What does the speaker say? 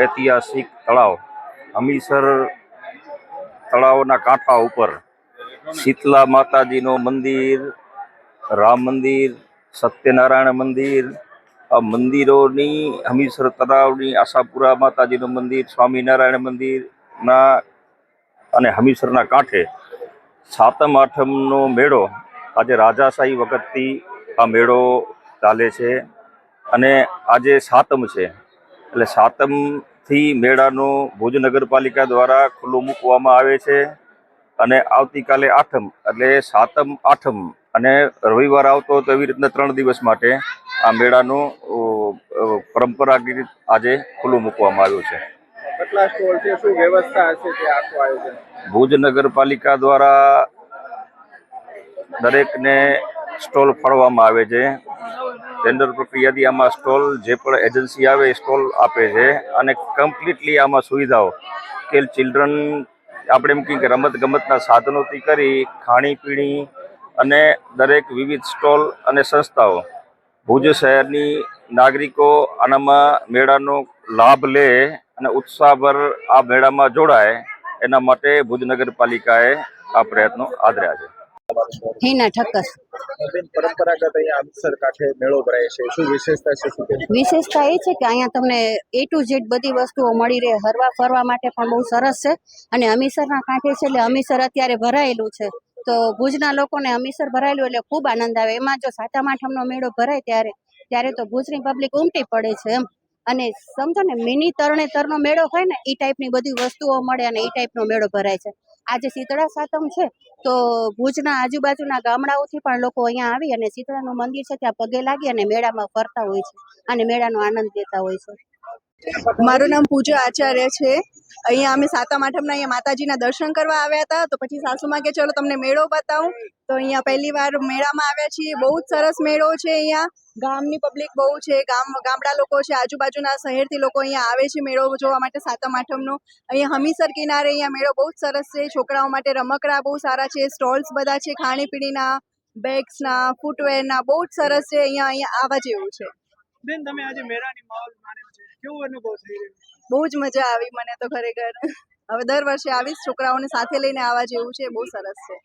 ઐતિહાસિક તળાવ. હમીસર તળાવના કાંઠા ઉપર શીતલા માતાજીનું મંદિર, રામ મંદિર, સત્યનારાયણ મંદિર, આ મંદિરોની, હમીસર તળાવની આશાપુરા માતાજીનું મંદિર, સ્વામિનારાયણ મંદિરના અને હમીસરના કાંઠે સાતમ આઠમનો મેળો આજે રાજાશાહી વખતથી આ મેળો ચાલે છે. અને આજે સાતમ છે. એટલે સાતમથી મેળાનું ભુજ નગરપાલિકા દ્વારા ખુલ્લું મૂકવામાં આવે છે અને આવતીકાલે આઠમ એટલે સાતમ આઠમ અને રવિવાર આવતો તો એવી રીતના ત્રણ દિવસ માટે આ મેળાનું પરંપરાગત આજે ખુલ્લું મૂકવામાં આવ્યું છે. કેટલા સ્ટોલ છે? શું વ્યવસ્થા હશે તે આખું આયોજન? ભુજ નગરપાલિકા દ્વારા દરેકને સ્ટોલ ફાળવવામાં આવે છે. ટેન્ડર પ્રક્રિયાથી આમાં સ્ટોલ જે પણ એજન્સી આવે એ સ્ટોલ આપે છે અને કમ્પ્લીટલી આમાં સુવિધાઓ કે ચિલ્ડ્રન આપણે એમ કહીએ કે રમત ગમતના સાધનોથી કરી ખાણીપીણી અને દરેક વિવિધ સ્ટોલ અને સંસ્થાઓ ભુજ શહેરની નાગરિકો આનામાં મેળાનો લાભ લે અને ઉત્સાહભર આ મેળામાં જોડાય, એના માટે ભુજ નગરપાલિકાએ આ પ્રયત્નો આદર્યા છે. ઠક્કર. બેન, પરંપરાગત અહીંયા અમસર કાંઠે મેળો ભરાય છે. શું વિશેષતા છે વિશેષતા એ છે કે અહીંયા તમને એ ટુ ઝેડ બધી વસ્તુઓ મળી રહે. હરવા ફરવા માટે પણ બહુ સરસ છે. અને અમીસરના કાંઠે છે એટલે અમીસર અત્યારે ભરાયેલું છે. તો ભુજના લોકોને અમીસર ભરાયેલું એટલે ખૂબ આનંદ આવે. એમાં જો સાતમ આઠમનો મેળો ભરાય ત્યારે ત્યારે તો ભુજની પબ્લિક ઉમટી પડે છે એમ. અને સમજો ને મિની તરણેતરનો મેળો હોય ને એ ટાઈપની બધી વસ્તુઓ મળે અને એ ટાઈપનો મેળો ભરાય છે. આજે શીતળા સાતમ છે, તો ભુજના આજુબાજુના ગામડાઓથી પણ લોકો અહીંયા આવી અને શીતળાનું મંદિર છે, ત્યાં પગે લાગી અને મેળામાં ફરતા હોય છે અને મેળાનો આનંદ લેતા હોય છે. મારું નામ પૂજા આચાર્ય છે. અહીંયા અમે સાતમ આઠમના અહીંયા માતાજીના દર્શન કરવા આવ્યા હતા, તો પછી સાસુમાં કે, ચલો તમને મેળો બતાવું. તો અહીંયા પહેલી વાર મેળામાં આવ્યા છીએ. બહુ જ સરસ મેળો છે અહીંયા. ગામની પબ્લિક બહુ છે. ગામ ગામડા લોકો છે. આજુબાજુના શહેરથી લોકો અહીંયા આવે છે મેળો જોવા માટે સાતમ આઠમનો. અહીંયા હમીસર કિનારે અહીંયા મેળો બહુ જ સરસ છે. છોકરાઓ માટે રમકડા બહુ સારા છે. સ્ટોલ્સ બધા છે ખાણીપીણીના બેગ્સના ફૂટવેરના બહુ જ સરસ છે. અહીંયા અહીંયા આવવા જેવું છે. બેન તમે આજે મેળાની માહોલ માણ્યો છે. કેવો અનુભવ થઈ રહ્યો? બહુ જ મજા આવી મને તો ખરેખર. હવે દર વર્ષે આવીશ. છોકરાઓને સાથે લઈને આવવા જેવું છે. બહુ સરસ છે.